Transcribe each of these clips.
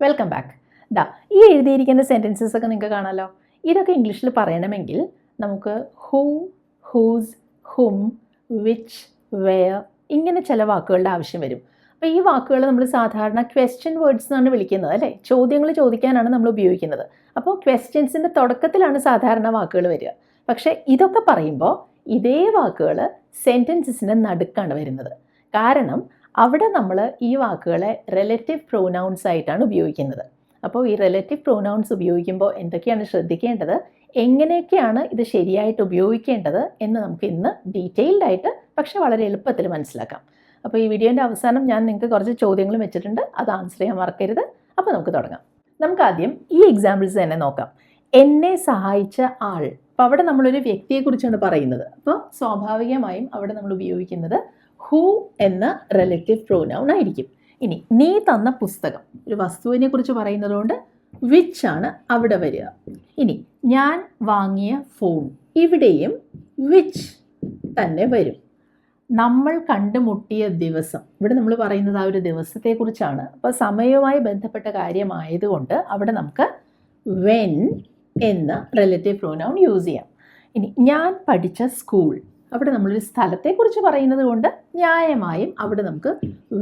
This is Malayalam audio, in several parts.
വെൽക്കം ബാക്ക് ദാ ഈ എഴുതിയിരിക്കുന്ന സെന്റൻസസ് ഒക്കെ നിങ്ങൾക്ക് കാണാമല്ലോ ഇതൊക്കെ ഇംഗ്ലീഷിൽ പറയണമെങ്കിൽ നമുക്ക് who whose whom which where ഇങ്ങനെ ചില വാക്കുകളുടെ ആവശ്യം വരും. അപ്പോൾ ഈ വാക്കുകൾ നമ്മൾ സാധാരണ ക്വസ്റ്റ്യൻ വേർഡ്സ് എന്നാണ് വിളിക്കുന്നത് അല്ലേ? ചോദ്യങ്ങൾ ചോദിക്കാനാണ് നമ്മൾ ഉപയോഗിക്കുന്നത്. അപ്പോൾ ക്വസ്റ്റ്യൻസിന്റെ തുടക്കത്തിലാണ് സാധാരണ വാക്കുകൾ വരിക. പക്ഷേ ഇതൊക്കെ പറയുമ്പോൾ ഇതേ വാക്കുകൾ സെന്റൻസസിന്റെ നടുക്കാണ് വരുന്നത്. കാരണം അവിടെ നമ്മൾ ഈ വാക്കുകളെ റിലേറ്റീവ് പ്രൊനൗൺസ് ആയിട്ടാണ് ഉപയോഗിക്കുന്നത്. അപ്പോൾ ഈ റിലേറ്റീവ് പ്രൊനൗൺസ് ഉപയോഗിക്കുമ്പോൾ എന്തൊക്കെയാണ് ശ്രദ്ധിക്കേണ്ടത്? എങ്ങനെയൊക്കെയാണ് ഇത് ശരിയായിട്ട് ഉപയോഗിക്കേണ്ടത് എന്ന് നമുക്ക് ഇന്ന് ഡീറ്റെയിൽഡ് ആയിട്ട് പക്ഷേ വളരെ എളുപ്പത്തിൽ മനസ്സിലാക്കാം. അപ്പോൾ ഈ വീഡിയോന്റെ അവസാനം ഞാൻ നിങ്ങൾക്ക് കുറച്ച് ചോദ്യങ്ങൾ വെച്ചിട്ടുണ്ട്. അത് ആൻസർ ചെയ്യാൻ മറക്കരുത്. അപ്പോൾ നമുക്ക് തുടങ്ങാം. നമുക്ക് ആദ്യം ഈ എക്സാമ്പിൾസ് തന്നെ നോക്കാം. എന്നെ സഹായിച്ച ആൾ. അപ്പോൾ അവിടെ നമ്മളൊരു വ്യക്തിയെക്കുറിച്ചാണ് പറയുന്നത്. അപ്പോൾ സ്വാഭാവികമായും അവിടെ നമ്മൾ ഉപയോഗിക്കുന്നത് ഹൂ എന്ന റിലേറ്റീവ് പ്രോനൗൺ ആയിരിക്കും. ഇനി നീ തന്ന പുസ്തകം ഒരു വസ്തുവിനെ കുറിച്ച് പറയുന്നതുകൊണ്ട് വിച്ച് ആണ് അവിടെ വരിക. ഇനി ഞാൻ വാങ്ങിയ ഫോൺ ഇവിടെയും വിച്ച് തന്നെ വരും. നമ്മൾ കണ്ടുമുട്ടിയ ദിവസം ഇവിടെ നമ്മൾ പറയുന്നത് ആ ഒരു ദിവസത്തെക്കുറിച്ചാണ് അപ്പോൾ സമയവുമായി ബന്ധപ്പെട്ട കാര്യമായതുകൊണ്ട് അവിടെ നമുക്ക് വെൻ എന്ന റിലേറ്റീവ് പ്രോനൗൺ യൂസ് ചെയ്യാം. ഇനി ഞാൻ പഠിച്ച സ്കൂൾ അവിടെ നമ്മളൊരു സ്ഥലത്തെക്കുറിച്ച് പറയുന്നത് കൊണ്ട് ന്യായമായും അവിടെ നമുക്ക്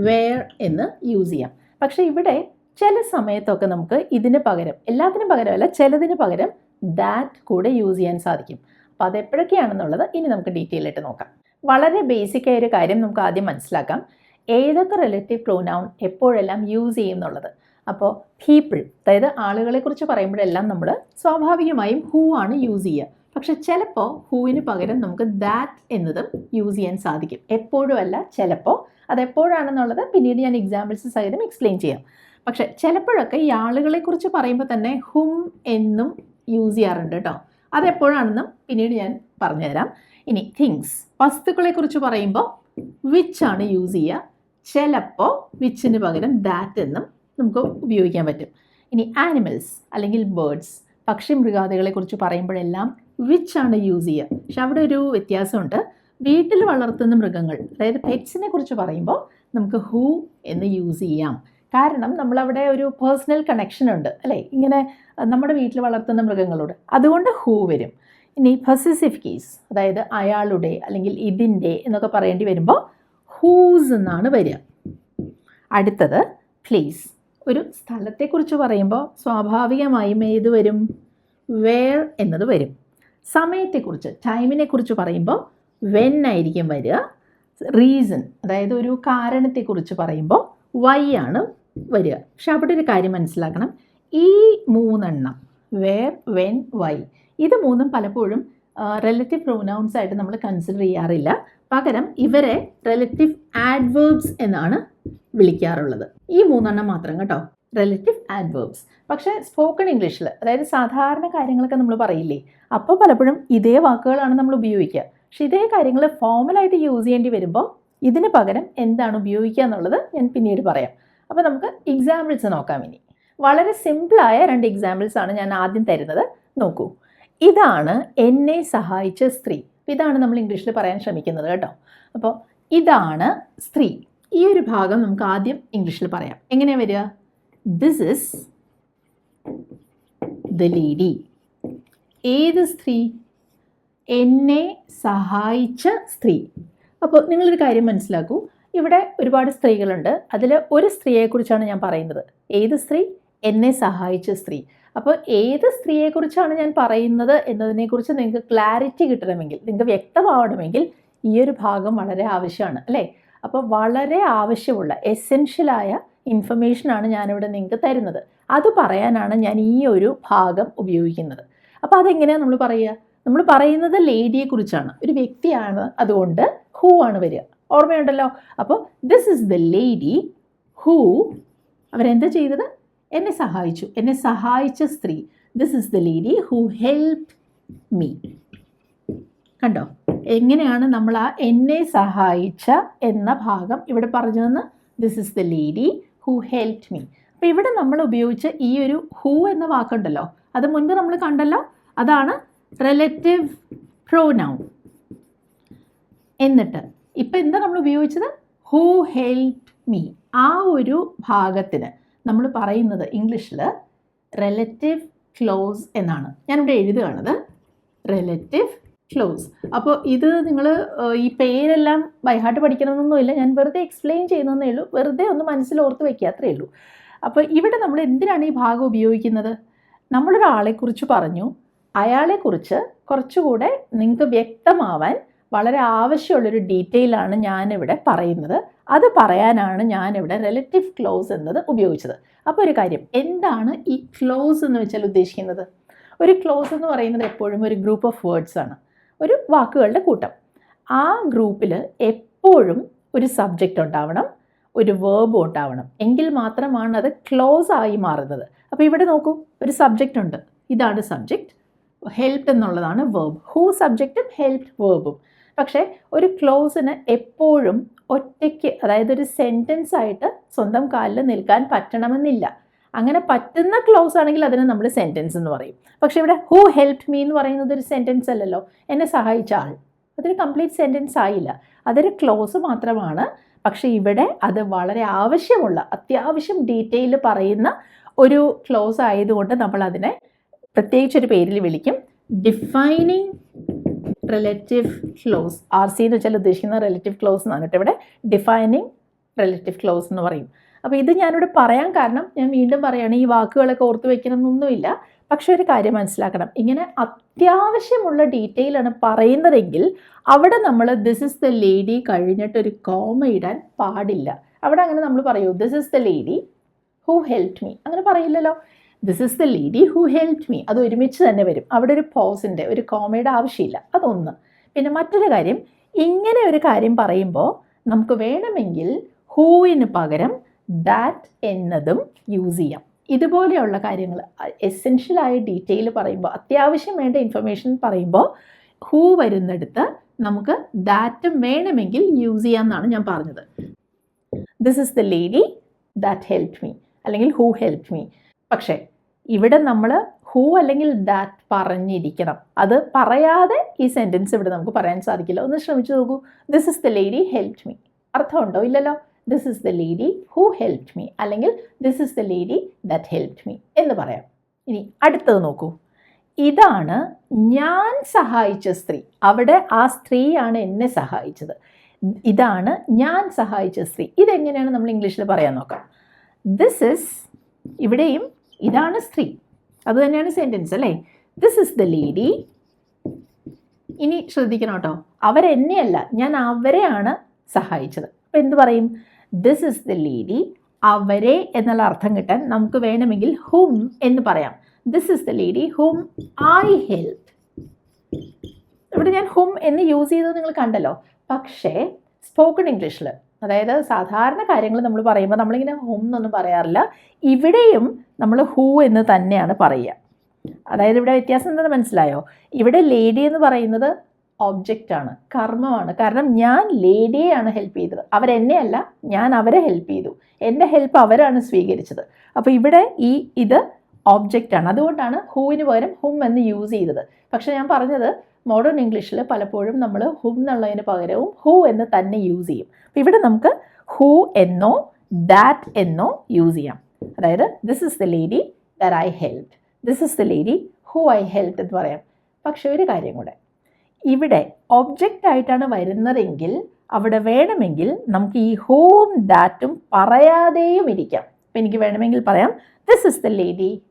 വേർ എന്ന് യൂസ് ചെയ്യാം. പക്ഷേ ഇവിടെ ചില സമയത്തൊക്കെ നമുക്ക് ഇതിന് പകരം എല്ലാത്തിനും പകരമല്ല ചിലതിന് പകരം ദാറ്റ് കൂടെ യൂസ് ചെയ്യാൻ സാധിക്കും. അപ്പോൾ അതെപ്പോഴൊക്കെയാണെന്നുള്ളത് ഇനി നമുക്ക് ഡീറ്റെയിൽ ആയിട്ട് നോക്കാം. വളരെ ബേസിക് ആയ ഒരു കാര്യം നമുക്ക് ആദ്യം മനസ്സിലാക്കാം. ഏതൊക്കെ റിലേറ്റീവ് പ്രോനൗൺ എപ്പോഴെല്ലാം യൂസ് ചെയ്യും എന്നുള്ളത്. അപ്പോൾ പീപ്പിൾ അതായത് ആളുകളെക്കുറിച്ച് പറയുമ്പോഴെല്ലാം നമ്മൾ സ്വാഭാവികമായും ഹൂ ആണ് യൂസ് ചെയ്യുക. പക്ഷെ ചിലപ്പോൾ ഹൂവിന് പകരം നമുക്ക് ദാറ്റ് എന്നതും യൂസ് ചെയ്യാൻ സാധിക്കും. എപ്പോഴും അല്ല ചിലപ്പോൾ അതെപ്പോഴാണെന്നുള്ളത് പിന്നീട് ഞാൻ എക്സാമ്പിൾസ് സഹിതം എക്സ്പ്ലെയിൻ ചെയ്യാം. പക്ഷെ ചിലപ്പോഴൊക്കെ ഈ ആളുകളെക്കുറിച്ച് പറയുമ്പോൾ തന്നെ ഹും എന്നും യൂസ് ചെയ്യാറുണ്ട് കേട്ടോ. അതെപ്പോഴാണെന്നും പിന്നീട് ഞാൻ പറഞ്ഞുതരാം. ഇനി തിങ്സ് വസ്തുക്കളെക്കുറിച്ച് പറയുമ്പോൾ വിച്ച് ആണ് യൂസ് ചെയ്യുക? ചിലപ്പോൾ വിച്ചിന് പകരം ദാറ്റ് എന്നും നമുക്ക് ഉപയോഗിക്കാൻ പറ്റും. ഇനി ആനിമൽസ് അല്ലെങ്കിൽ ബേർഡ്സ് പക്ഷി മൃഗാദികളെ കുറിച്ച് പറയുമ്പോഴെല്ലാം വിച്ച് ആണ് യൂസ് ചെയ്യുക? പക്ഷെ അവിടെ ഒരു വ്യത്യാസമുണ്ട്. വീട്ടിൽ വളർത്തുന്ന മൃഗങ്ങൾ അതായത് പെറ്റ്സിനെ കുറിച്ച് പറയുമ്പോൾ നമുക്ക് ഹൂ എന്ന് യൂസ് ചെയ്യാം. കാരണം നമ്മളവിടെ ഒരു പേഴ്സണൽ കണക്ഷൻ ഉണ്ട് അല്ലേ? ഇങ്ങനെ നമ്മുടെ വീട്ടിൽ വളർത്തുന്ന മൃഗങ്ങളോട്. അതുകൊണ്ട് ഹൂ വരും. ഇനി പൊസസീവ് കേസ് അതായത് അയാളുടെ അല്ലെങ്കിൽ ഇതിന്റെ എന്നൊക്കെ പറയേണ്ടി വരുമ്പോൾ ഹൂസ് എന്നാണ് വരിക. അടുത്തത് പ്ലേസ് ഒരു സ്ഥലത്തെക്കുറിച്ച് പറയുമ്പോൾ സ്വാഭാവികമായും ഏത് വരും? വേർ എന്നത് വരും. സമയത്തെക്കുറിച്ച് ടൈമിനെക്കുറിച്ച് പറയുമ്പോൾ വെൻ ആയിരിക്കും വരിക. റീസൺ അതായത് ഒരു കാരണത്തെക്കുറിച്ച് പറയുമ്പോൾ വൈ ആണ് വരിക. പക്ഷെ അവിടെ ഒരു കാര്യം മനസ്സിലാക്കണം. ഈ മൂന്നെണ്ണം വേർ വെൻ വൈ ഇത് മൂന്നും പലപ്പോഴും റിലേറ്റീവ് പ്രൊനൗൺസ് ആയിട്ട് നമ്മൾ കൺസിഡർ ചെയ്യാറില്ല. പകരം ഇവരെ റിലേറ്റീവ് ആഡ്വേർബ്സ് എന്നാണ് വിളിക്കാറുള്ളത്. ഈ മൂന്നെണ്ണം മാത്രം കേട്ടോ. റിലേറ്റീവ് ആഡ്വേർബ്സ് പക്ഷേ സ്പോക്കൺ ഇംഗ്ലീഷിൽ അതായത് സാധാരണ കാര്യങ്ങളൊക്കെ നമ്മൾ പറയില്ലേ അപ്പോൾ പലപ്പോഴും ഇതേ വാക്കുകളാണ് നമ്മൾ ഉപയോഗിക്കുക. പക്ഷെ ഇതേ കാര്യങ്ങൾ ഫോമലായിട്ട് യൂസ് ചെയ്യേണ്ടി വരുമ്പോൾ ഇതിന് പകരം എന്താണ് ഉപയോഗിക്കുക എന്നുള്ളത് ഞാൻ പിന്നീട് പറയാം. അപ്പോൾ നമുക്ക് എക്സാമ്പിൾസ് നോക്കാം ഇനി. വളരെ സിമ്പിളായ രണ്ട് എക്സാമ്പിൾസ് ആണ് ഞാൻ ആദ്യം തരുന്നത്. നോക്കൂ. ഇതാണ് എന്നെ സഹായിച്ച സ്ത്രീ. ഇതാണ് നമ്മൾ ഇംഗ്ലീഷിൽ പറയാൻ ശ്രമിക്കുന്നത് കേട്ടോ. അപ്പോൾ ഇതാണ് സ്ത്രീ. ഈ ഒരു ഭാഗം നമുക്ക് ആദ്യം ഇംഗ്ലീഷിൽ പറയാം. എങ്ങനെയാണ് വരിക? ദിസ് ഇസ് ദ ലേഡി ഏത് സ്ത്രീ? എന്നെ സഹായിച്ച സ്ത്രീ. അപ്പോൾ നിങ്ങളൊരു കാര്യം മനസ്സിലാക്കൂ. ഇവിടെ ഒരുപാട് സ്ത്രീകളുണ്ട്. അതിൽ ഒരു സ്ത്രീയെക്കുറിച്ചാണ് ഞാൻ പറയുന്നത്. ഏത് സ്ത്രീ? എന്നെ സഹായിച്ച സ്ത്രീ. അപ്പോൾ ഏത് സ്ത്രീയെക്കുറിച്ചാണ് ഞാൻ പറയുന്നത് എന്നതിനെക്കുറിച്ച് നിങ്ങൾക്ക് ക്ലാരിറ്റി കിട്ടണമെങ്കിൽ നിങ്ങൾക്ക് വ്യക്തമാവണമെങ്കിൽ ഈ ഒരു ഭാഗം വളരെ ആവശ്യമാണ് അല്ലേ? അപ്പോൾ വളരെ ആവശ്യമുള്ള എസെൻഷ്യലായ ഇൻഫർമേഷനാണ് ഞാനിവിടെ നിങ്ങൾക്ക് തരുന്നത്. അത് പറയാനാണ് ഞാൻ ഈ ഒരു ഭാഗം ഉപയോഗിക്കുന്നത്. അപ്പോൾ അതെങ്ങനെയാണ് നമ്മൾ പറയുക? നമ്മൾ പറയുന്നത് ലേഡിയെക്കുറിച്ചാണ് ഒരു വ്യക്തിയാണ് അതുകൊണ്ട് ഹൂ ആണ് വരിക. ഓർമ്മയുണ്ടല്ലോ? അപ്പോൾ this is the lady who അവരെന്താ ചെയ്തത്? എന്നെ സഹായിച്ചു. എന്നെ സഹായിച്ച സ്ത്രീ. This is the lady who help me കണ്ടോ? എങ്ങനെയാണ് നമ്മൾ ആ എന്നെ സഹായിച്ച എന്ന ഭാഗം ഇവിടെ പറഞ്ഞതെന്ന്? This is the lady who help me അപ്പോൾ ഇവിടെ നമ്മൾ ഉപയോഗിച്ച ഈ ഒരു ഹൂ എന്ന വാക്കുണ്ടല്ലോ. അത് മുൻപ് നമ്മൾ കണ്ടല്ലോ. അതാണ് റിലേറ്റീവ് പ്രോനൗൺ എന്നിട്ട് ഇപ്പം എന്താ നമ്മൾ ഉപയോഗിച്ചത്? ഹൂ ഹെൽപ്പ് മീ ആ ഒരു ഭാഗത്തിന്. നമ്മൾ പറയുന്നത് ഇംഗ്ലീഷിൽ റിലേറ്റീവ് ക്ലോസ് എന്നാണ്. ഞാനിവിടെ എഴുതുകയാണത്. റിലേറ്റീവ് ക്ലോസ് അപ്പോൾ ഇത് നിങ്ങൾ ഈ പേരെല്ലാം ബൈഹാർട്ട് പഠിക്കണമെന്നൊന്നുമില്ല ഞാൻ വെറുതെ എക്സ്പ്ലെയിൻ ചെയ്യുന്നതേ ഉള്ളൂ. വെറുതെ ഒന്ന് മനസ്സിൽ ഓർത്ത് വയ്ക്കുക അത്രയേ ഉള്ളൂ. അപ്പോൾ ഇവിടെ നമ്മൾ എന്തിനാണ് ഈ ഭാഗം ഉപയോഗിക്കുന്നത്? നമ്മളൊരാളെക്കുറിച്ച് പറഞ്ഞു. അയാളെക്കുറിച്ച് കുറച്ചുകൂടെ നിങ്ങൾക്ക് വ്യക്തമാവാൻ വളരെ ആവശ്യമുള്ളൊരു ഡീറ്റെയിലാണ് ഞാനിവിടെ പറയുന്നത്. അത് പറയാനാണ് ഞാനിവിടെ റിലേറ്റീവ് ക്ലോസ് എന്നത് ഉപയോഗിച്ചത്. അപ്പോൾ ഒരു കാര്യം എന്താണ് ഈ ക്ലോസ് എന്ന് വെച്ചാൽ ഉദ്ദേശിക്കുന്നത്? ഒരു ക്ലോസ് എന്ന് പറയുന്നത് എപ്പോഴും ഒരു ഗ്രൂപ്പ് ഓഫ് വേർഡ്സ് ആണ്. ഒരു വാക്കുകളുടെ കൂട്ടം. ആ ഗ്രൂപ്പിൽ എപ്പോഴും ഒരു സബ്ജക്റ്റ് ഉണ്ടാവണം ഒരു വേർബ് ഉണ്ടാവണം. എങ്കിൽ മാത്രമാണ് അത് ക്ലോസ് ആയി മാറുന്നത്. അപ്പോൾ ഇവിടെ നോക്കൂ ഒരു സബ്ജക്റ്റ് ഉണ്ട്. ഇതാണ് സബ്ജക്റ്റ് ഹെൽപ്ഡ് എന്നുള്ളതാണ് വേർബ് ഹൂ സബ്ജക്റ്റും ഹെൽപ്ഡ് വേർബും പക്ഷേ ഒരു ക്ലോസിന് എപ്പോഴും ഒറ്റയ്ക്ക് അതായത് ഒരു സെന്റൻസ് ആയിട്ട് സ്വന്തം കാലിൽ നിൽക്കാൻ പറ്റണമെന്നില്ല. അങ്ങനെ പറ്റുന്ന ക്ലോസ് ആണെങ്കിൽ അതിനെ നമ്മൾ സെന്റൻസ് എന്ന് പറയും. പക്ഷേ ഇവിടെ ഹൂ ഹെൽപ്പ് മീ എന്ന് പറയുന്നത് ഒരു സെന്റൻസ് അല്ലല്ലോ. എന്നെ സഹായിച്ച ആൾ. അതൊരു കംപ്ലീറ്റ് സെന്റൻസ് ആയില്ല. അതൊരു ക്ലോസ് മാത്രമാണ്. പക്ഷേ ഇവിടെ അത് വളരെ ആവശ്യമുള്ള അത്യാവശ്യം ഡീറ്റെയിൽ പറയുന്ന ഒരു ക്ലോസ് ആയതുകൊണ്ട് നമ്മൾ അതിനെ പ്രത്യേകിച്ചൊരു പേരിൽ വിളിക്കും. Defining relative clause R C എന്ന് വെച്ചാൽ ഉദ്ദേശിക്കുന്ന റിലേറ്റീവ് ക്ലോസ് എന്നാണ് കേട്ടോ ഇവിടെ ഡിഫൈനിങ് റിലേറ്റീവ് ക്ലോസ് എന്ന് പറയും. അപ്പോൾ ഇത് ഞാനിവിടെ പറയാൻ കാരണം ഞാൻ വീണ്ടും പറയുകയാണ് ഈ വാക്കുകളൊക്കെ ഓർത്ത് വെക്കണമെന്നൊന്നുമില്ല. പക്ഷെ ഒരു കാര്യം മനസ്സിലാക്കണം. ഇങ്ങനെ അത്യാവശ്യമുള്ള ഡീറ്റെയിൽ ആണ് പറയുന്നതെങ്കിൽ അവിടെ നമ്മൾ ദിസ് ഇസ് ദ ലേഡി കഴിഞ്ഞിട്ട് ഒരു കോമ ഇടാൻ പാടില്ല. അവിടെ അങ്ങനെ നമ്മൾ പറയൂ this is the lady who help me അങ്ങനെ പറയില്ലല്ലോ. This is the lady who help me അത് ഒരുമിച്ച് തന്നെ വരും. അവിടെ ഒരു പോസിന്റെ ഒരു കോമയുടെ ആവശ്യമില്ല. അതൊന്ന്. പിന്നെ മറ്റൊരു കാര്യം. ഇങ്ങനെ ഒരു കാര്യം പറയുമ്പോൾ നമുക്ക് വേണമെങ്കിൽ ഹൂവിന് പകരം ദാറ്റ് എന്നതും യൂസ് ചെയ്യാം. ഇതുപോലെയുള്ള കാര്യങ്ങൾ എസെൻഷ്യലായ ഡീറ്റെയിൽ പറയുമ്പോൾ അത്യാവശ്യം വേണ്ട ഇൻഫർമേഷൻ പറയുമ്പോൾ ഹൂ വരുന്നിടത്ത് നമുക്ക് ദാറ്റും വേണമെങ്കിൽ യൂസ് ചെയ്യാമെന്നാണ് ഞാൻ പറഞ്ഞത്. This is the lady that help me അല്ലെങ്കിൽ ഹൂ ഹെൽപ്പ് മീ പക്ഷേ ഇവിടെ നമ്മൾ ഹൂ അല്ലെങ്കിൽ ദാറ്റ് പറഞ്ഞിരിക്കണം. അത് പറയാതെ ഈ സെന്റൻസ് ഇവിടെ നമുക്ക് പറയാൻ സാധിക്കില്ല. ഒന്ന് ശ്രമിച്ചു നോക്കൂ. This is the lady help me അർത്ഥമുണ്ടോ? ഇല്ലല്ലോ. This is the lady who help me അല്ലെങ്കിൽ this is the lady that help me എന്ന് പറയാം. ഇനി അടുത്തത് നോക്കൂ. ഇതാണ് ഞാൻ സഹായിച്ച സ്ത്രീ. അവിടെ ആ സ്ത്രീയാണ് എന്നെ സഹായിച്ചത്. ഇതാണ് ഞാൻ സഹായിച്ച സ്ത്രീ. ഇതെങ്ങനെയാണ് നമ്മൾ ഇംഗ്ലീഷിൽ പറയാൻ നോക്കാം? ദിസ് ഇസ് ഇവിടെയും ഇതാണ് സ്ത്രീ. അത് തന്നെയാണ് സെന്റൻസ് അല്ലേ? ദിസ് ഇസ് ദ ലേഡി ഇനി ശ്രദ്ധിക്കണം കേട്ടോ. അവരെന്നെയല്ല ഞാൻ അവരെയാണ് സഹായിച്ചത്. അപ്പോൾ എന്ത് പറയും? ദിസ് ഇസ് ദ ലേഡി അവരെ എന്നുള്ള അർത്ഥം കിട്ടാൻ നമുക്ക് വേണമെങ്കിൽ ഹും എന്ന് പറയാം. This is the lady whom I help ഇവിടെ ഞാൻ ഹും എന്ന് യൂസ് ചെയ്തത് നിങ്ങൾ കണ്ടല്ലോ. പക്ഷേ സ്പോക്കൺ ഇംഗ്ലീഷിൽ അതായത് സാധാരണ കാര്യങ്ങൾ നമ്മൾ പറയുമ്പോൾ നമ്മളിങ്ങനെ ഹും എന്നൊന്നും പറയാറില്ല. ഇവിടെയും നമ്മൾ ഹൂ എന്ന് തന്നെയാണ് പറയുക. അതായത് ഇവിടെ വ്യത്യാസം എന്താണെന്ന് മനസ്സിലായോ? ഇവിടെ ലേഡി എന്ന് പറയുന്നത് ഒബ്ജക്റ്റാണ് കർമ്മമാണ്. കാരണം ഞാൻ ലേഡിയെയാണ് ഹെൽപ്പ് ചെയ്തത്. അവരെന്നെയല്ല ഞാൻ അവരെ ഹെൽപ്പ് ചെയ്തു. എന്റെ ഹെൽപ്പ് അവരാണ് സ്വീകരിച്ചത്. അപ്പോൾ ഇവിടെ ഈ ഇത് ഓബ്ജക്റ്റാണ് അതുകൊണ്ടാണ് ഹൂവിന് പകരം ഹും എന്ന് യൂസ് ചെയ്തത്. പക്ഷേ ഞാൻ പറഞ്ഞത് മോഡേൺ ഇംഗ്ലീഷിൽ പലപ്പോഴും നമ്മൾ ഹും എന്നുള്ളതിന് പകരവും ഹൂ എന്ന് തന്നെ യൂസ് ചെയ്യും. അപ്പോൾ ഇവിടെ നമുക്ക് ഹൂ എന്നോ ദാറ്റ് എന്നോ യൂസ് ചെയ്യാം. അതായത് this is the lady that I help this is the lady who I help എന്ന് പറയാം. പക്ഷേ ഒരു കാര്യം കൂടെ. ഇവിടെ ഒബ്ജക്റ്റ് ആയിട്ടാണ് വരുന്നതെങ്കിൽ അവിടെ വേണമെങ്കിൽ നമുക്ക് ഈ ഹൂവും ദാറ്റും പറയാതെയും ഇരിക്കാം. അപ്പം എനിക്ക് വേണമെങ്കിൽ പറയാം this is the lady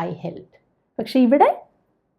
I help പക്ഷേ ഇവിടെ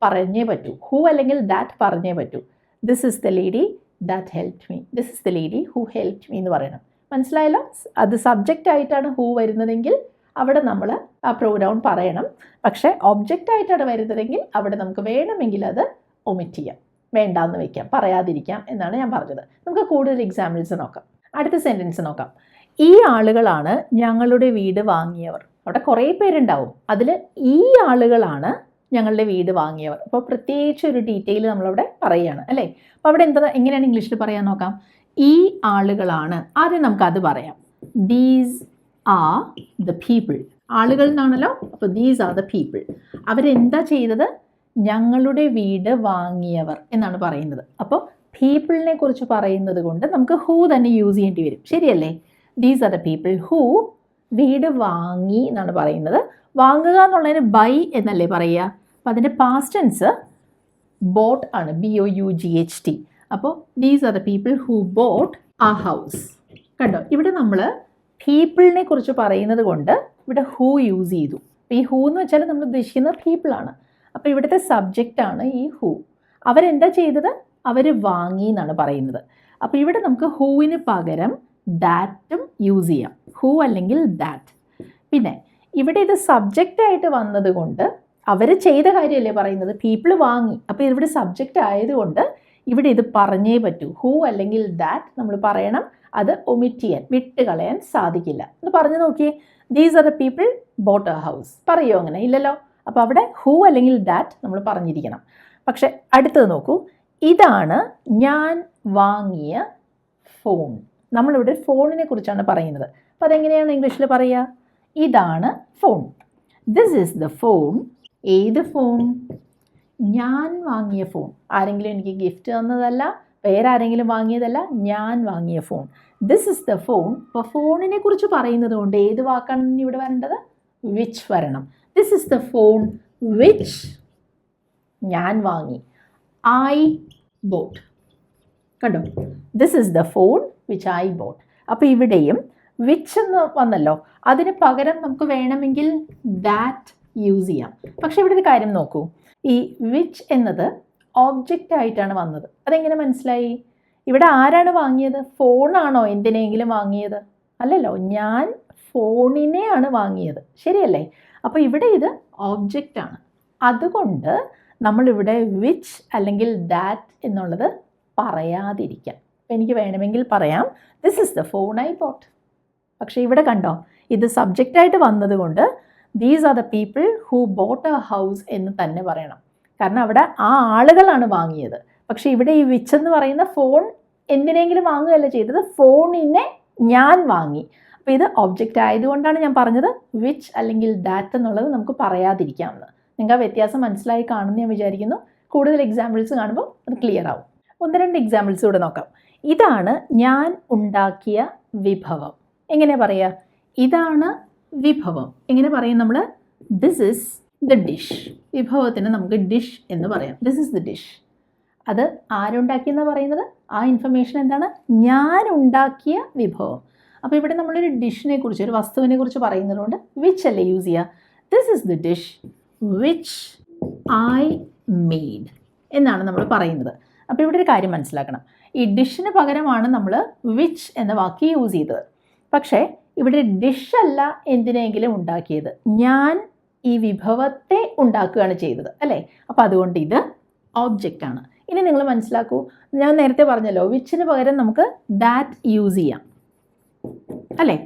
പറഞ്ഞേ പറ്റൂ. ഹൂ അല്ലെങ്കിൽ ദാറ്റ് പറഞ്ഞേ പറ്റൂ. This is the lady that help me this is the lady who help me എന്ന് പറയണം. മനസ്സിലായല്ലോ? അത് സബ്ജക്റ്റ് ആയിട്ടാണ് ഹൂ വരുന്നതെങ്കിൽ അവിടെ നമ്മൾ ആ പ്രൊനൗൺ പറയണം. പക്ഷേ ഒബ്ജക്റ്റ് ആയിട്ടാണ് വരുന്നതെങ്കിൽ അവിടെ നമുക്ക് വേണമെങ്കിൽ അത് ഒമിറ്റ് ചെയ്യാം. വേണ്ടാന്ന് വയ്ക്കാം പറയാതിരിക്കാം എന്നാണ് ഞാൻ പറഞ്ഞത്. നമുക്ക് കൂടുതൽ എക്സാമ്പിൾസ് നോക്കാം. അടുത്ത സെന്റൻസ് നോക്കാം. ഈ ആളുകളാണ് ഞങ്ങളുടെ വീട് വാങ്ങിയവർ. അവിടെ കുറേ പേരുണ്ടാവും. അതിൽ ഈ ആളുകളാണ് ഞങ്ങളുടെ വീട് വാങ്ങിയവർ. അപ്പോൾ പ്രത്യേകിച്ച് ഒരു ഡീറ്റെയിൽ നമ്മളവിടെ പറയുകയാണ് അല്ലേ? അപ്പോൾ അവിടെ എന്താ എങ്ങനെയാണ് ഇംഗ്ലീഷിൽ പറയാൻ നോക്കാം? ഈ ആളുകളാണ് ആദ്യം നമുക്കത് പറയാം. ദീസ് ആർ ദ പീപ്പിൾ ആളുകൾ എന്നാണല്ലോ അപ്പോൾ ദീസ് ആർ ദ പീപ്പിൾ അവരെന്താ ചെയ്തത്? ഞങ്ങളുടെ വീട് വാങ്ങിയവർ എന്നാണ് പറയുന്നത്. അപ്പോൾ പീപ്പിളിനെ കുറിച്ച് പറയുന്നത് കൊണ്ട് നമുക്ക് ഹൂ തന്നെ യൂസ് ചെയ്യേണ്ടി വരും. ശരിയല്ലേ? These are the people who വീട് വാങ്ങി എന്നാണ് പറയുന്നത്. വാങ്ങുക എന്നുള്ളതിന് ബൈ എന്നല്ലേ പറയുക? അപ്പം അതിന്റെ past tense bought B O U G H T T അപ്പോൾ these are the people who bought a house കണ്ടോ? ഇവിടെ നമ്മൾ പീപ്പിളിനെ കുറിച്ച് പറയുന്നത് കൊണ്ട് ഇവിടെ ഹൂ യൂസ് ചെയ്തു. ഈ ഹൂ എന്ന് വെച്ചാൽ നമ്മൾ ഉദ്ദേശിക്കുന്നത് പീപ്പിളാണ് അപ്പോൾ ഇവിടുത്തെ സബ്ജക്റ്റാണ് ഈ ഹൂ അവരെന്താ ചെയ്തത്? അവർ വാങ്ങി എന്നാണ് പറയുന്നത്. അപ്പോൾ ഇവിടെ നമുക്ക് ഹൂവിന് പകരം ദാറ്റും യൂസ് ചെയ്യാം. ഹൂ അല്ലെങ്കിൽ ദാറ്റ് പിന്നെ ഇവിടെ ഇത് സബ്ജക്റ്റായിട്ട് വന്നതുകൊണ്ട് അവർ ചെയ്ത കാര്യമല്ലേ പറയുന്നത്? പീപ്പിൾ വാങ്ങി. അപ്പോൾ ഇവിടെ സബ്ജക്റ്റ് ആയതുകൊണ്ട് ഇവിടെ ഇത് പറഞ്ഞേ പറ്റൂ. ഹൂ അല്ലെങ്കിൽ ദാറ്റ് നമ്മൾ പറയണം. അത് ഒമിറ്റ് ചെയ്യാൻ വിട്ട് കളയാൻ സാധിക്കില്ല. എന്ന് പറഞ്ഞു നോക്കിയേ. These are the people bought a house പറയുമോ അങ്ങനെ? ഇല്ലല്ലോ. അപ്പോൾ അവിടെ ഹൂ അല്ലെങ്കിൽ ദാറ്റ് നമ്മൾ പറഞ്ഞിരിക്കണം. പക്ഷെ അടുത്തത് നോക്കൂ. ഇതാണ് ഞാൻ വാങ്ങിയ ഫോൺ നമ്മളിവിടെ ഫോണിനെ കുറിച്ചാണ് പറയുന്നത്. അപ്പോൾ അതെങ്ങനെയാണ് ഇംഗ്ലീഷിൽ പറയുക? ഇതാണ് phone this is the phone ഏത് ഫോൺ ഞാൻ വാങ്ങിയ ഫോൺ ആരെങ്കിലും എനിക്ക് ഗിഫ്റ്റ് തന്നതല്ല വേറെ ആരെങ്കിലും വാങ്ങിയതല്ല ഞാൻ വാങ്ങിയ phone this is the phone അപ്പോൾ ഫോണിനെ കുറിച്ച് പറയുന്നത് കൊണ്ട് ഏത് വാക്കാണ് ഇവിടെ വരേണ്ടത്? വിച്ച് വരണം. This is the phone which ഞാൻ വാങ്ങി. ഐ ബോട്ട് കണ്ടോ? This is the phone which I bought അപ്പോൾ ഇവിടെയും വിച്ച് എന്ന് വന്നല്ലോ. അതിന് പകരം നമുക്ക് വേണമെങ്കിൽ ദാറ്റ് യൂസ് ചെയ്യാം. പക്ഷേ ഇവിടെ ഒരു കാര്യം നോക്കൂ. ഈ വിച്ച് എന്നത് ഓബ്ജക്റ്റ് ആയിട്ടാണ് വന്നത്. അതെങ്ങനെ മനസ്സിലായി? ഇവിടെ ആരാണ് വാങ്ങിയത്? ഫോണാണോ എന്തിനെങ്കിലും വാങ്ങിയത്? അല്ലല്ലോ ഞാൻ ഫോണിനെയാണ് വാങ്ങിയത്. ശരിയല്ലേ? അപ്പോൾ ഇവിടെ ഇത് ഓബ്ജക്റ്റ് ആണ്. അതുകൊണ്ട് നമ്മളിവിടെ വിച്ച് അല്ലെങ്കിൽ ദാറ്റ് എന്നുള്ളത് പറയാതിരിക്കാം. എനിക്ക് വേണമെങ്കിൽ പറയാം this is the phone I bought പക്ഷേ ഇവിടെ കണ്ടോ ഇത് സബ്ജക്റ്റായിട്ട് വന്നതുകൊണ്ട് these are the people who bought a house എന്ന് തന്നെ പറയണം. കാരണം അവിടെ ആ ആളുകളാണ് വാങ്ങിയത്. പക്ഷേ ഇവിടെ ഈ വിച്ച് എന്ന് പറയുന്ന ഫോൺ എന്തിനെങ്കിലും വാങ്ങുകയല്ല ചെയ്തത്? ഫോണിനെ ഞാൻ വാങ്ങി. അപ്പോൾ ഇത് ഒബ്ജക്റ്റ് ആയതുകൊണ്ടാണ് ഞാൻ പറഞ്ഞത് വിച്ച് അല്ലെങ്കിൽ ദാറ്റ് എന്നുള്ളത് നമുക്ക് പറയാതിരിക്കാമെന്ന്. നിങ്ങൾക്ക് ആ വ്യത്യാസം മനസ്സിലായി കാണുമെന്ന് ഞാൻ വിചാരിക്കുന്നു. കൂടുതൽ എക്സാമ്പിൾസ് കാണുമ്പോൾ അത് ക്ലിയർ ആവും. ഒന്ന് രണ്ട് എക്സാമ്പിൾസ് കൂടെ നോക്കാം. ഇതാണ് ഞാൻ ഉണ്ടാക്കിയ വിഭവം. എങ്ങനെ പറയുക? ഇതാണ് വിഭവം. എങ്ങനെ പറയും നമ്മൾ ദിസ് ഇസ് ദ ഡിഷ് വിഭവത്തിന് നമുക്ക് ഡിഷ് എന്ന് പറയാം. ദിസ് ഇസ് ദ ഡിഷ് അത് ആരുണ്ടാക്കിയെന്നാണ് പറയുന്നത്? ആ ഇൻഫർമേഷൻ എന്താണ്? ഞാൻ ഉണ്ടാക്കിയ വിഭവം. അപ്പോൾ ഇവിടെ നമ്മളൊരു ഡിഷിനെ കുറിച്ച് ഒരു വസ്തുവിനെ കുറിച്ച് പറയുന്നതുകൊണ്ട് വിച്ച് അല്ലേ യൂസ് ചെയ്യുക? This is the dish which I made എന്നാണ് നമ്മൾ പറയുന്നത്. അപ്പോൾ ഇവിടെ ഒരു കാര്യം മനസ്സിലാക്കണം. ഈ ഡിഷിന് പകരമാണ് നമ്മൾ വിച്ച് എന്ന വാക്ക് യൂസ് ചെയ്തത്. പക്ഷേ ഇവിടെ ഡിഷല്ല എന്തിനെങ്കിലും ഉണ്ടാക്കിയത്. ഞാൻ ഈ വിഭവത്തെ ഉണ്ടാക്കുകയാണ് ചെയ്തത് അല്ലേ? അപ്പോൾ അതുകൊണ്ട് ഇത് ഓബ്ജക്റ്റ് ആണ്. ഇനി നിങ്ങൾ മനസ്സിലാക്കൂ ഞാൻ നേരത്തെ പറഞ്ഞല്ലോ വിച്ചിന് പകരം നമുക്ക് ദാറ്റ് യൂസ് ചെയ്യാം അല്ലേ?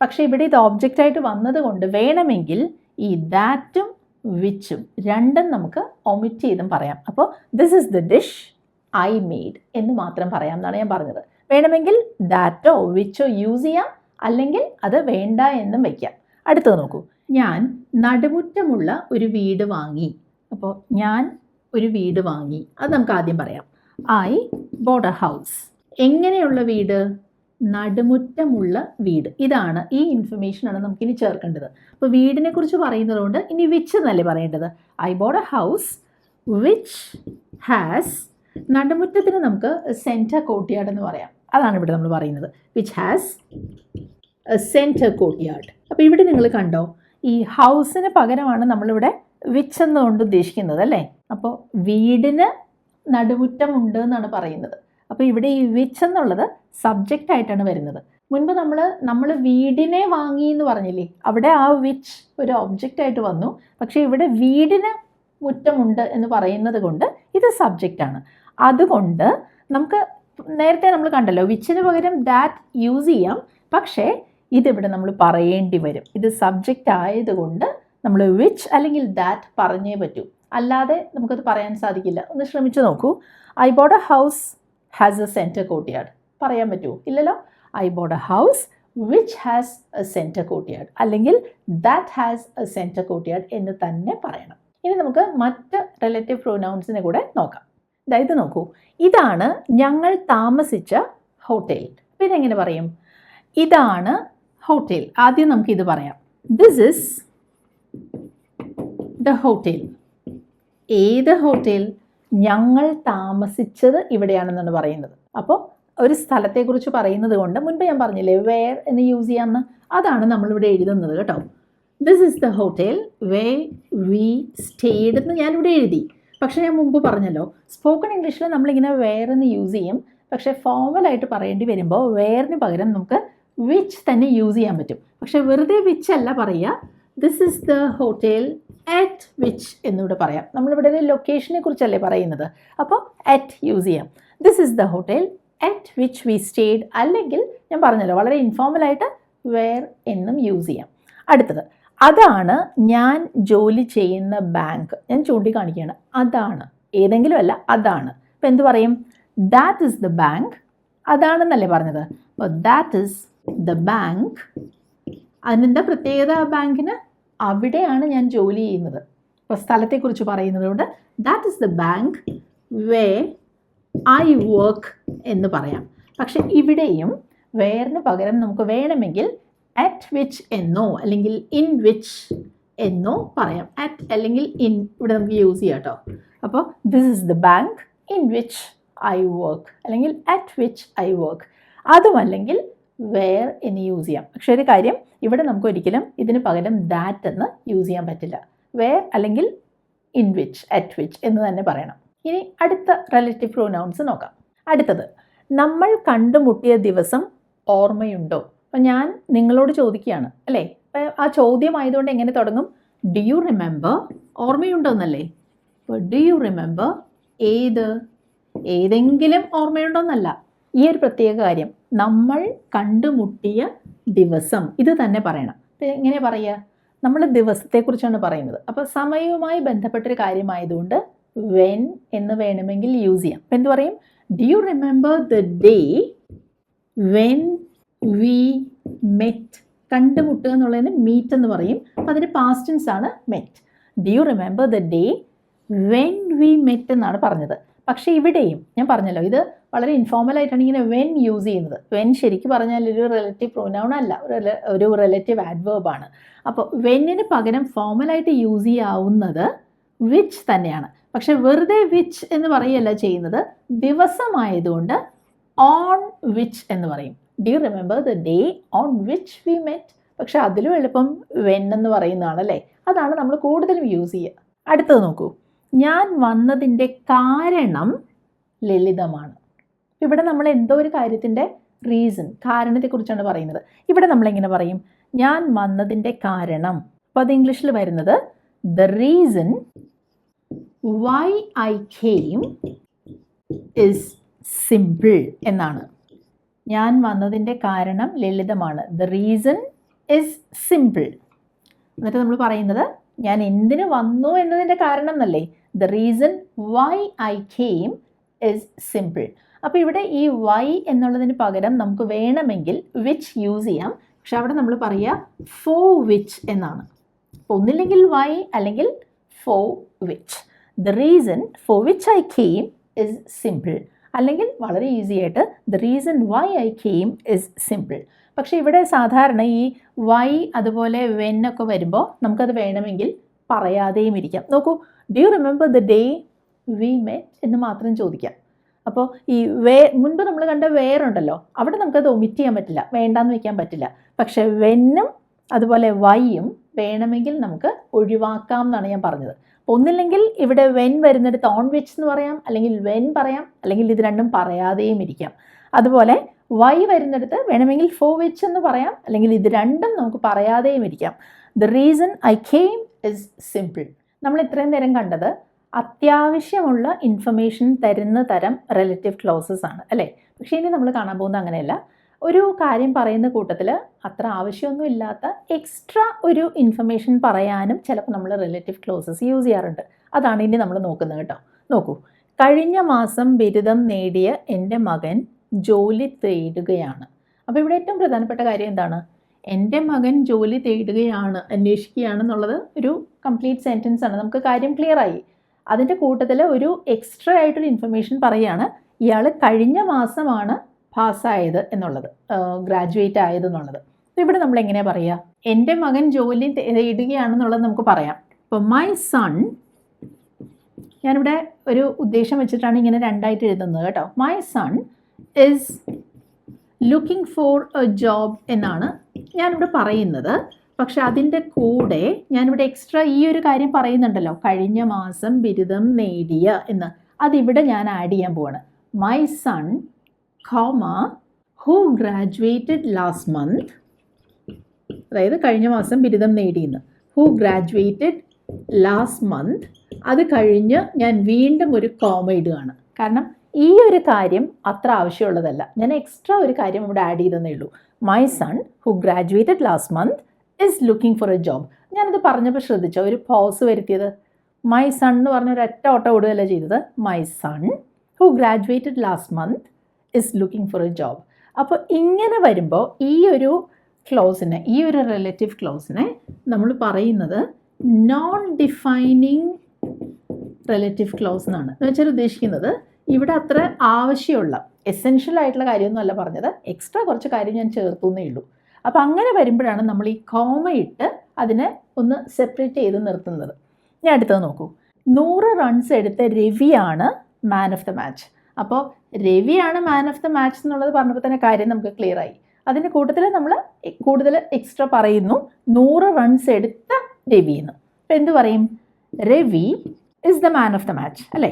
പക്ഷേ ഇവിടെ ഇത് ഓബ്ജക്റ്റ് ആയിട്ട് വന്നതുകൊണ്ട് വേണമെങ്കിൽ ഈ ദാറ്റും വിച്ചും രണ്ടും നമുക്ക് ഒമിറ്റ് ചെയ്തും പറയാം. അപ്പോൾ this is the dish I made എന്ന് മാത്രം പറയാം എന്നാണ് ഞാൻ പറഞ്ഞത്. വേണമെങ്കിൽ ദാറ്റോ വിച്ചോ യൂസ് ചെയ്യാം. അല്ലെങ്കിൽ അത് വേണ്ട എന്നും വയ്ക്കാം അടുത്തത് നോക്കൂ. ഞാൻ നടുമുറ്റമുള്ള ഒരു വീട് വാങ്ങി. അപ്പോൾ ഞാൻ ഒരു വീട് വാങ്ങി. അത് നമുക്ക് ആദ്യം പറയാം. ഐ ബോർഡർ ഹൗസ് എങ്ങനെയുള്ള വീട്? നടുമുറ്റമുള്ള വീട്. ഇതാണ് ഈ ഇൻഫർമേഷനാണ് നമുക്കിനി ചേർക്കേണ്ടത്. അപ്പോൾ വീടിനെ കുറിച്ച് പറയുന്നതുകൊണ്ട് ഇനി വിച്ച് എന്നല്ലേ പറയേണ്ടത്? I bought a house which has നടുമുറ്റത്തിന് നമുക്ക് സെന്റർ കോട്ടിയാട് എന്ന് പറയാം. അതാണ് ഇവിടെ നമ്മൾ പറയുന്നത് വിച്ച് ഹാസ് സെന്റർ കോട്ടിയാട് അപ്പോൾ ഇവിടെ നിങ്ങൾ കണ്ടോ ഈ ഹൗസിന് പകരമാണ് നമ്മളിവിടെ വിച്ച് എന്നുകൊണ്ട് ഉദ്ദേശിക്കുന്നത് അല്ലേ? അപ്പോൾ വീടിന് നടുമുറ്റമുണ്ട് എന്നാണ് പറയുന്നത്. അപ്പോൾ ഇവിടെ ഈ വിച്ച് എന്നുള്ളത് സബ്ജക്റ്റ് ആയിട്ടാണ് വരുന്നത്. മുൻപ് നമ്മൾ നമ്മൾ വീടിനെ വാങ്ങി എന്ന് പറഞ്ഞില്ലേ അവിടെ ആ വിച്ച് ഒരു ഒബ്ജക്റ്റ് ആയിട്ട് വന്നു. പക്ഷേ ഇവിടെ വീടിന് മുറ്റമുണ്ട് എന്ന് പറയുന്നത് കൊണ്ട് ഇത് സബ്ജക്റ്റ് ആണ്. അതുകൊണ്ട് നമുക്ക് നേരത്തെ നമ്മൾ കണ്ടല്ലോ വിച്ചിന് പകരം ദാറ്റ് യൂസ് ചെയ്യാം. പക്ഷേ ഇതിവിടെ നമ്മൾ പറയേണ്ടി വരും. ഇത് സബ്ജക്റ്റ് ആയതുകൊണ്ട് നമ്മൾ വിച്ച് അല്ലെങ്കിൽ ദാറ്റ് പറഞ്ഞേ പറ്റൂ. അല്ലാതെ നമുക്കത് പറയാൻ സാധിക്കില്ല. ഒന്ന് ശ്രമിച്ചു നോക്കൂ. I bought a house has a centre കോട്ടിയാട് പറയാൻ പറ്റുമോ ഇല്ലല്ലോ? I bought a house which has a centre കോട്ടിയാട് അല്ലെങ്കിൽ ദാറ്റ് ഹാസ് എ സെന്റർ കോട്ടിയാട് എന്ന് തന്നെ പറയണം. ഇനി നമുക്ക് മറ്റ് റിലേറ്റീവ് പ്രൊനൗൺസിനെ കൂടെ നോക്കാം. ഇത് നോക്കൂ. ഇതാണ് ഞങ്ങൾ താമസിച്ച ഹോട്ടൽ പിന്നെ എങ്ങനെ പറയും? ഇതാണ് ഹോട്ടൽ ആദ്യം നമുക്ക് ഇത് പറയാം. ദിസ് ഇസ് ദ ഹോട്ടൽ ഏത് ഹോട്ടൽ ഞങ്ങൾ താമസിച്ചത് ഇവിടെയാണെന്നാണ് പറയുന്നത്. അപ്പോൾ ഒരു സ്ഥലത്തെക്കുറിച്ച് പറയുന്നത് കൊണ്ട് മുൻപ് ഞാൻ പറഞ്ഞില്ലേ വേർ എന്ന് യൂസ് ചെയ്യാമെന്ന്? അതാണ് നമ്മളിവിടെ എഴുതുന്നത് കേട്ടോ. This is the hotel where we stayed എന്ന് ഞാനിവിടെ എഴുതി. പക്ഷേ ഞാൻ മുമ്പ് പറഞ്ഞല്ലോ സ്പോക്കൺ ഇംഗ്ലീഷിൽ നമ്മളിങ്ങനെ വേറെന്ന് യൂസ് ചെയ്യും. പക്ഷേ ഫോമലായിട്ട് പറയേണ്ടി വരുമ്പോൾ വേറിന് പകരം നമുക്ക് വിച്ച് തന്നെ യൂസ് ചെയ്യാൻ പറ്റും. പക്ഷേ വെറുതെ വിച്ച് അല്ല പറയുക. This is the hotel at which എന്നിവിടെ പറയാം. നമ്മളിവിടെ ഒരു ലൊക്കേഷനെ കുറിച്ചല്ലേ പറയുന്നത്. അപ്പോൾ അറ്റ് യൂസ് ചെയ്യാം. This is the hotel at which we stayed അല്ലെങ്കിൽ ഞാൻ പറഞ്ഞല്ലോ വളരെ ഇൻഫോർമലായിട്ട് വേർ എന്നും യൂസ് ചെയ്യാം. അടുത്തത് അതാണ് ഞാൻ ജോലി ചെയ്യുന്ന ബാങ്ക്. ഞാൻ ചൂണ്ടിക്കാണിക്കുകയാണ്. അതാണ്. ഏതെങ്കിലും അല്ല അതാണ്. ഇപ്പം എന്ത് പറയും? ദാറ്റ് ഇസ് ദ ബാങ്ക് അതാണെന്നല്ലേ പറഞ്ഞത്. അപ്പോൾ ദാറ്റ് ഇസ് ദ ബാങ്ക് അതിനെന്താ പ്രത്യേകത ആ ബാങ്കിന്? അവിടെയാണ് ഞാൻ ജോലി ചെയ്യുന്നത്. അപ്പോൾ സ്ഥലത്തെക്കുറിച്ച് പറയുന്നതുകൊണ്ട് that is the bank where I work എന്ന് പറയാം. പക്ഷെ ഇവിടെയും വേറിന് പകരം നമുക്ക് വേണമെങ്കിൽ അറ്റ് വിച്ച് എന്നോ അല്ലെങ്കിൽ ഇൻ വിച്ച് എന്നോ പറയാം. അറ്റ് അല്ലെങ്കിൽ ഇൻ ഇവിടെ നമുക്ക് യൂസ് ചെയ്യാം കേട്ടോ അപ്പോൾ this is the bank in which I work അല്ലെങ്കിൽ അറ്റ് വിച്ച് ഐ വർക്ക് അതുമല്ലെങ്കിൽ വേർ എന്ന് യൂസ് ചെയ്യാം. പക്ഷേ ഒരു കാര്യം ഇവിടെ നമുക്ക് ഒരിക്കലും ഇതിന് പകരം ദാറ്റ് എന്ന് യൂസ് ചെയ്യാൻ പറ്റില്ല. വേർ അല്ലെങ്കിൽ ഇൻ വിച്ച് അറ്റ് വിച്ച് എന്ന് തന്നെ പറയണം. ഇനി അടുത്ത റിലേറ്റീവ് പ്രൊനൗൺസ് നോക്കാം. അടുത്തത് നമ്മൾ കണ്ടുമുട്ടിയ ദിവസം ഓർമ്മയുണ്ടോ? അപ്പം ഞാൻ നിങ്ങളോട് ചോദിക്കുകയാണ് അല്ലേ? അപ്പം ആ ചോദ്യം ആയതുകൊണ്ട് എങ്ങനെ തുടങ്ങും? ഡു യു റിമെമ്പർ ഓർമ്മയുണ്ടോന്നല്ലേ? അപ്പോൾ ഡു യു റിമെമ്പർ ഏത്? ഏതെങ്കിലും ഓർമ്മയുണ്ടോന്നല്ല. ഈ ഒരു പ്രത്യേക കാര്യം നമ്മൾ കണ്ടുമുട്ടിയ ദിവസം ഇത് തന്നെ പറയണം. അപ്പം എങ്ങനെ പറയുക? നമ്മൾ ദിവസത്തെക്കുറിച്ചാണ് പറയുന്നത്. അപ്പോൾ സമയവുമായി ബന്ധപ്പെട്ടൊരു കാര്യമായതുകൊണ്ട് വെൻ എന്ന് വേണമെങ്കിൽ യൂസ് ചെയ്യാം. അപ്പം എന്ത് പറയും? Do you remember the day when we met കണ്ടുമുട്ടുക എന്നുള്ളതിന് മീറ്റ് എന്ന് പറയും. അപ്പോൾ അതിന്റെ പാസ്റ്റൻസ് ആണ് met. Do you remember the day when we met എന്നാണ് പറഞ്ഞത്. പക്ഷേ ഇവിടെയും ഞാൻ പറഞ്ഞല്ലോ ഇത് വളരെ ഇൻഫോർമൽ ആയിട്ടാണ് ഇങ്ങനെ വെൻ യൂസ് ചെയ്യുന്നത്. വെൻ ശരിക്കും പറഞ്ഞാൽ ഒരു റിലേറ്റീവ് പ്രൊനൗൺ അല്ല ഒരു റിലേറ്റീവ് ആഡ്വേബ് ആണ്. അപ്പോൾ വെന്നിന് പകരം ഫോമലായിട്ട് യൂസ് ചെയ്യാവുന്നത് വിച്ച് തന്നെയാണ്. പക്ഷെ വെറുതെ വിച്ച് എന്ന് പറയുകയല്ല ചെയ്യുന്നത് ദിവസമായതുകൊണ്ട് ഓൺ വിച്ച് എന്ന് പറയും. Do you remember the day on which we met പക്ഷെ അതിലും എളുപ്പം വെൻ എന്ന് പറയുന്നതാണ് അല്ലേ അതാണ് നമ്മൾ കൂടുതലും യൂസ് ചെയ്യുക. അടുത്തത് നോക്കൂ. ഞാൻ വന്നതിന്റെ കാരണം ലളിതമാണ്. ഇവിടെ നമ്മൾ എന്തോ ഒരു കാര്യത്തിന്റെ റീസൺ കാരണത്തെക്കുറിച്ചാണ് പറയുന്നത്. ഇവിടെ നമ്മളെങ്ങനെ പറയും? ഞാൻ വന്നതിന്റെ കാരണം. അപ്പോൾ അത് ഇംഗ്ലീഷിൽ വരുന്നത് the reason why I came is simple എന്നാണ്. ഞാൻ വന്നതിന്റെ കാരണം ലളിതമാണ്. ദ റീസൺ ഇസ് സിമ്പിൾ എന്നിട്ട് നമ്മൾ പറയുന്നത് ഞാൻ എന്തിനു വന്നു എന്നതിന്റെ കാരണം എന്നല്ലേ? The reason why I came is simple അപ്പോൾ ഇവിടെ ഈ വൈ എന്നുള്ളതിന് പകരം നമുക്ക് വേണമെങ്കിൽ വിച്ച് യൂസ് ചെയ്യാം. പക്ഷെ അവിടെ നമ്മൾ പറയുക ഫോ വിച്ച് എന്നാണ്. അപ്പോൾ ഒന്നില്ലെങ്കിൽ വൈ അല്ലെങ്കിൽ for which the reason for which I came is simple അല്ലെങ്കിൽ വളരെ ഈസി ആയിട്ട് the reason why I came is simple പക്ഷേ ഇവിടെ സാധാരണ ഈ വൈ അതുപോലെ വെൻ ഒക്കെ വരുമ്പോൾ നമുക്കത് വേണമെങ്കിൽ പറയാതെയും ഇരിക്കാം. നോക്കൂ do you remember the day we met എന്ന് മാത്രം ചോദിക്കാം. അപ്പോൾ ഈ വേ മുൻപ് നമ്മൾ കണ്ട വേറുണ്ടല്ലോ അവിടെ നമുക്കത് ഒമിറ്റ് ചെയ്യാൻ പറ്റില്ല വേണ്ടാന്ന് വെക്കാൻ പറ്റില്ല. പക്ഷേ വെന്നും അതുപോലെ വൈയും വേണമെങ്കിൽ നമുക്ക് ഒഴിവാക്കാം എന്നാണ് ഞാൻ പറഞ്ഞത്. ഒന്നില്ലെങ്കിൽ ഇവിടെ വെൻ വരുന്നിടത്ത് ഓൺ വിച്ച് എന്ന് പറയാം അല്ലെങ്കിൽ വെൻ പറയാം അല്ലെങ്കിൽ ഇത് രണ്ടും പറയാതെയും ഇരിക്കാം. അതുപോലെ വൈ വരുന്നിടത്ത് വേണമെങ്കിൽ ഫോ വിച്ച് എന്ന് പറയാം അല്ലെങ്കിൽ ഇത് രണ്ടും നമുക്ക് പറയാതെയും ഇരിക്കാം. The reason I came is simple നമ്മൾ ഇത്രയും നേരം കണ്ടത് അത്യാവശ്യമുള്ള ഇൻഫർമേഷൻ തരുന്ന തരം റിലേറ്റീവ് ക്ലോസസ് ആണ് അല്ലേ? പക്ഷേ ഇനി നമ്മൾ കാണാൻ പോകുന്നത് അങ്ങനെയല്ല. ഒരു കാര്യം പറയുന്ന കൂട്ടത്തിൽ അത്ര ആവശ്യമൊന്നും ഇല്ലാത്ത എക്സ്ട്രാ ഒരു ഇൻഫർമേഷൻ പറയാനും ചിലപ്പോൾ നമ്മൾ റിലേറ്റീവ് ക്ലോസസ് യൂസ് ചെയ്യാറുണ്ട്. അതാണ് ഇനി നമ്മൾ നോക്കുന്നത് കേട്ടോ. നോക്കൂ. കഴിഞ്ഞ മാസം ബിരുദം നേടിയ എന്റെ മകൻ ജോലി തേടുകയാണ്. അപ്പോൾ ഇവിടെ ഏറ്റവും പ്രധാനപ്പെട്ട കാര്യം എന്താണ്? എന്റെ മകൻ ജോലി തേടുകയാണ് അന്വേഷിക്കുകയാണെന്നുള്ളത് ഒരു കംപ്ലീറ്റ് സെന്റൻസ് ആണ്. നമുക്ക് കാര്യം ക്ലിയർ ആയി. അതിന്റെ കൂട്ടത്തിൽ ഒരു എക്സ്ട്രാ ആയിട്ടൊരു ഇൻഫർമേഷൻ പറയുകയാണ് ഇയാൾ കഴിഞ്ഞ മാസമാണ് പാസ്സായത് എന്നുള്ളത് ഗ്രാജുവേറ്റ് ആയത് എന്നുള്ളത്. ഇവിടെ നമ്മൾ എങ്ങനെ പറയുക എന്റെ മകൻ ജോലി തേടുകയാണെന്നുള്ളത് നമുക്ക് പറയാം. അപ്പോൾ മൈ സൺ ഞാനിവിടെ ഒരു ഉദ്ദേശം വെച്ചിട്ടാണ് ഇങ്ങനെ രണ്ടായിട്ട് എഴുതുന്നത് കേട്ടോ. My son is looking for a job എന്നാണ് ഞാനിവിടെ പറയുന്നത്. പക്ഷെ അതിന്റെ കൂടെ ഞാനിവിടെ എക്സ്ട്രാ ഈ ഒരു കാര്യം പറയുന്നുണ്ടല്ലോ. കഴിഞ്ഞ മാസം ബിരുദം നേടിയ എന്ന്. അതിവിടെ ഞാൻ ആഡ് ചെയ്യാൻ പോവാണ്. My son comma who graduated last month, അതായത് കഴിഞ്ഞ മാസം ബിരുദം നേടിയെന്ന്. ഹൂ ഗ്രാജുവേറ്റഡ് ലാസ്റ്റ് മന്ത് അത് കഴിഞ്ഞ് ഞാൻ വീണ്ടും ഒരു കോമ ഇടുകയാണ്. കാരണം ഈ ഒരു കാര്യം അത്ര ആവശ്യമുള്ളതല്ല. ഞാൻ എക്സ്ട്രാ ഒരു കാര്യം ഇവിടെ ആഡ് ചെയ്തെന്നേ ഉള്ളൂ. My son who graduated last month is looking for a job ഞാനത് പറഞ്ഞപ്പോൾ ശ്രദ്ധിച്ചോ? ഒരു പോസ് വരുത്തിയത്. മൈ സൺ എന്ന് പറഞ്ഞ ഒരു ഒറ്റ ഓട്ടം ഓടുകയല്ല ചെയ്തത്? My son who graduated last month is looking for a job അപ്പോൾ ഇങ്ങനെ വരുമ്പോൾ ഈ ഒരു ക്ലോസിനെ ഈ ഒരു റിലേറ്റീവ് ക്ലോസിനെ നമ്മൾ പറയുന്നത് നോൺ ഡിഫൈനിങ് റിലേറ്റീവ് ക്ലോസ് എന്നാണ്. എന്ന് വെച്ചാൽ ഉദ്ദേശിക്കുന്നത് ഇവിടെ അത്ര ആവശ്യമുള്ള എസെൻഷ്യൽ ആയിട്ടുള്ള കാര്യമൊന്നുമല്ല പറഞ്ഞത്. എക്സ്ട്രാ കുറച്ച് കാര്യം ഞാൻ ചേർത്തു എന്നേ ഉള്ളൂ. അപ്പോൾ അങ്ങനെ വരുമ്പോഴാണ് നമ്മൾ ഈ കോമ ഇട്ട് അതിനെ ഒന്ന് സെപ്പറേറ്റ് ചെയ്ത് നിർത്തുന്നത്. ഞാൻ അടുത്തത് നോക്കൂ. നൂറ് റൺസ് എടുത്ത രവിയാണ് മാൻ ഓഫ് ദ മാച്ച് അപ്പോൾ രവിയാണ് മാൻ ഓഫ് ദ മാച്ച് എന്നുള്ളത് പറഞ്ഞപ്പോൾ തന്നെ കാര്യം നമുക്ക് ക്ലിയർ ആയി. അതിന്റെ കൂട്ടത്തിൽ നമ്മൾ കൂടുതൽ എക്സ്ട്രാ പറയുന്നു. നൂറ് റൺസ് എടുത്ത രവി എന്ന് അപ്പോൾ എന്ത് പറയും? Ravi is the man of the match അല്ലേ?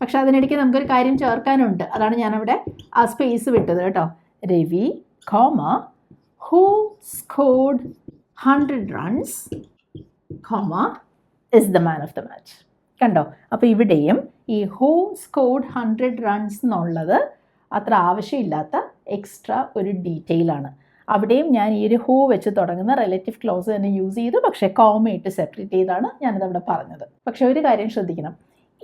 പക്ഷെ അതിനിടയ്ക്ക് നമുക്കൊരു കാര്യം ചേർക്കാനുണ്ട്. അതാണ് ഞാനവിടെ ആ സ്പേസ് വിട്ടത് കേട്ടോ. Ravi comma who scored hundred runs comma is the man of the match കണ്ടോ? അപ്പോൾ ഇവിടെയും ഈ ഹൂ സ്കോർഡ് ഹൺഡ്രഡ് റൺസ് എന്നുള്ളത് അത്ര ആവശ്യമില്ലാത്ത എക്സ്ട്രാ ഒരു ഡീറ്റെയിൽ ആണ്. അവിടെയും ഞാൻ ഈ ഒരു ഹൂ വെച്ച് തുടങ്ങുന്ന റിലേറ്റീവ് ക്ലോസ് തന്നെ യൂസ് ചെയ്തു. പക്ഷേ കോമയിട്ട് സെപ്പറേറ്റ് ചെയ്താണ് ഞാനത് അവിടെ പറഞ്ഞത്. പക്ഷേ ഒരു കാര്യം ശ്രദ്ധിക്കണം.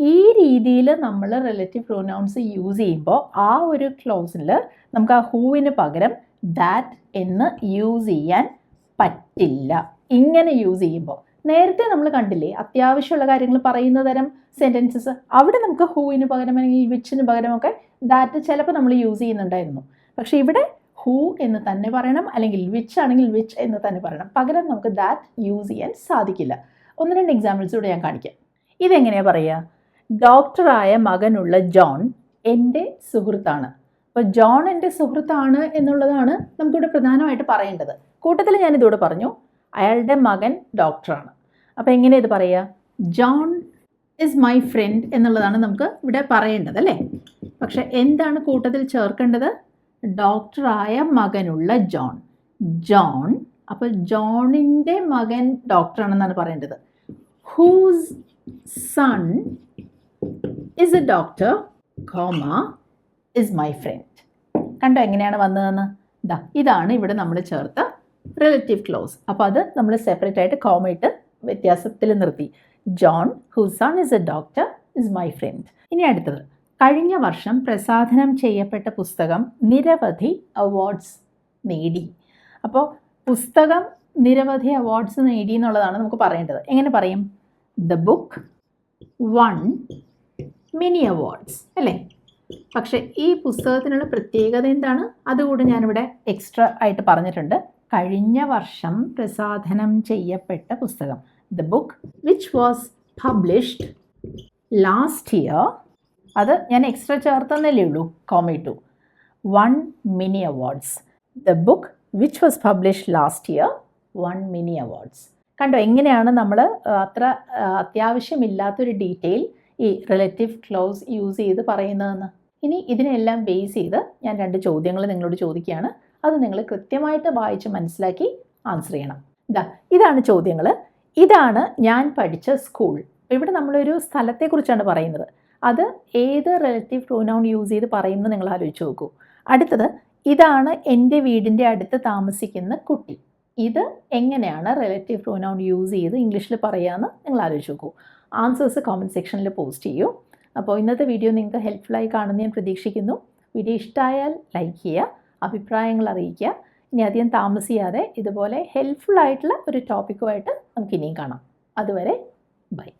ഈ രീതിയിൽ നമ്മൾ റിലേറ്റീവ് പ്രൊനൗൺസ് യൂസ് ചെയ്യുമ്പോൾ ആ ഒരു ക്ലോസിൽ നമുക്ക് ആ ഹൂവിന് പകരം ദാറ്റ് എന്ന് യൂസ് ചെയ്യാൻ പറ്റില്ല. ഇങ്ങനെ യൂസ് ചെയ്യുമ്പോൾ നേരത്തെ നമ്മൾ കണ്ടില്ലേ അത്യാവശ്യമുള്ള കാര്യങ്ങൾ പറയുന്ന തരം സെന്റൻസസ് അവിടെ നമുക്ക് ഹൂവിന് പകരം അല്ലെങ്കിൽ വിച്ചിന് പകരമൊക്കെ ദാറ്റ് ചിലപ്പോൾ നമ്മൾ യൂസ് ചെയ്യുന്നുണ്ടായിരുന്നു. പക്ഷേ ഇവിടെ ഹൂ എന്ന് തന്നെ പറയണം അല്ലെങ്കിൽ വിച്ച് ആണെങ്കിൽ വിച്ച് എന്ന് തന്നെ പറയണം. പകരം നമുക്ക് ദാറ്റ് യൂസ് ചെയ്യാൻ സാധിക്കില്ല. ഒന്ന് രണ്ട് എക്സാമ്പിൾസ് കൂടെ ഞാൻ കാണിക്കാം. ഇതെങ്ങനെയാണ് പറയുക? ഡോക്ടറായ മകനുള്ള ജോൺ എന്റെ സുഹൃത്താണ്. അപ്പോൾ ജോൺ എന്റെ സുഹൃത്താണ് എന്നുള്ളതാണ് നമുക്കിവിടെ പ്രധാനമായിട്ട് പറയേണ്ടത്. കൂട്ടത്തിൽ ഞാനിതോടെ പറഞ്ഞു. അയാളുടെ മകൻ ഡോക്ടറാണ്. അപ്പോൾ എങ്ങനെ ഇത് പറയുക? ജോൺ ഇസ് മൈ ഫ്രണ്ട് എന്നുള്ളതാണ് നമുക്ക് ഇവിടെ പറയേണ്ടത് അല്ലേ? പക്ഷെ എന്താണ് കൂട്ടത്തിൽ ചേർക്കേണ്ടത്? ഡോക്ടറായ മകനുള്ള ജോൺ. ജോൺ അപ്പോൾ ജോണിന്റെ മകൻ ഡോക്ടറാണെന്നാണ് പറയേണ്ടത്. Whose son is a doctor comma is my friend കണ്ടോ എങ്ങനെയാണ് വന്നതെന്ന്? ഇതാ ഇതാണ് ഇവിടെ നമ്മൾ ചേർത്ത റിലേറ്റീവ് ക്ലോസ് അപ്പോൾ അത് നമ്മൾ സെപ്പറേറ്റ് ആയിട്ട് കോമ ഇട്ട് വ്യത്യാസത്തിൽ നിർത്തി. John whose son is a doctor is my friend ഇനി അടുത്തത്. കഴിഞ്ഞ വർഷം പ്രസാധനം ചെയ്യപ്പെട്ട പുസ്തകം നിരവധി അവാർഡ്സ് നേടി. അപ്പോൾ പുസ്തകം നിരവധി അവാർഡ്സ് നേടി എന്നുള്ളതാണ് നമുക്ക് പറയേണ്ടത്. എങ്ങനെ പറയും? The book won many awards അല്ലേ? പക്ഷേ ഈ പുസ്തകത്തിനുള്ള പ്രത്യേകത എന്താണ്? അതുകൂടെ ഞാനിവിടെ എക്സ്ട്രാ ആയിട്ട് പറഞ്ഞിട്ടുണ്ട്. കഴിഞ്ഞ വർഷം പ്രസാധനം ചെയ്യപ്പെട്ട പുസ്തകം. The book which was published last year അത് ഞാൻ എക്സ്ട്രാ ചേർത്തെന്നല്ലേ ഉള്ളൂ comma to won many awards the book which was published last year won many awards കണ്ടോ എങ്ങനെയാണ് നമ്മൾ അത്ര അത്യാവശ്യമില്ലാത്തൊരു ഡീറ്റെയിൽ ഈ റിലേറ്റീവ് ക്ലോസ് യൂസ് ചെയ്ത് പറയുന്നതെന്ന്? ഇനി ഇതിനെല്ലാം ബേസ് ചെയ്ത് ഞാൻ രണ്ട് ചോദ്യങ്ങൾ നിങ്ങളോട് ചോദിക്കുകയാണ്. അത് നിങ്ങൾ കൃത്യമായിട്ട് വായിച്ച് മനസ്സിലാക്കി ആൻസർ ചെയ്യണം. ഇതാ ഇതാണ് ചോദ്യങ്ങൾ ഇതാണ് ഞാൻ പഠിച്ച സ്കൂൾ ഇവിടെ നമ്മളൊരു സ്ഥലത്തെക്കുറിച്ചാണ് പറയുന്നത്. അത് ഏത് റിലേറ്റീവ് പ്രൊനൗൺ യൂസ് ചെയ്ത് പറയുമെന്ന് നിങ്ങൾ ആലോചിച്ച് നോക്കൂ. അടുത്തത് ഇതാണ് എന്റെ വീടിന്റെ അടുത്ത് താമസിക്കുന്ന കുട്ടി. ഇത് എങ്ങനെയാണ് റിലേറ്റീവ് പ്രൊനൗൺ യൂസ് ചെയ്ത് ഇംഗ്ലീഷിൽ പറയാമെന്ന് നിങ്ങൾ ആലോചിച്ച് നോക്കൂ. ആൻസേഴ്സ് കോമന്റ് സെക്ഷനിൽ പോസ്റ്റ് ചെയ്യൂ. അപ്പോൾ ഇന്നത്തെ വീഡിയോ നിങ്ങൾക്ക് ഹെൽപ്ഫുള്ളായി കാണുന്ന ഞാൻ പ്രതീക്ഷിക്കുന്നു. വീഡിയോ ഇഷ്ടമായാൽ ലൈക്ക് ചെയ്യുക. അഭിപ്രായങ്ങൾ അറിയിക്കുക. ഇനി അധികം താമസിയാതെ ഇതുപോലെ ഹെൽപ്ഫുൾ ആയിട്ടുള്ള ഒരു ടോപ്പിക്കുമായിട്ട് നമുക്ക് ഇനിയും കാണാം. അതുവരെ ബൈ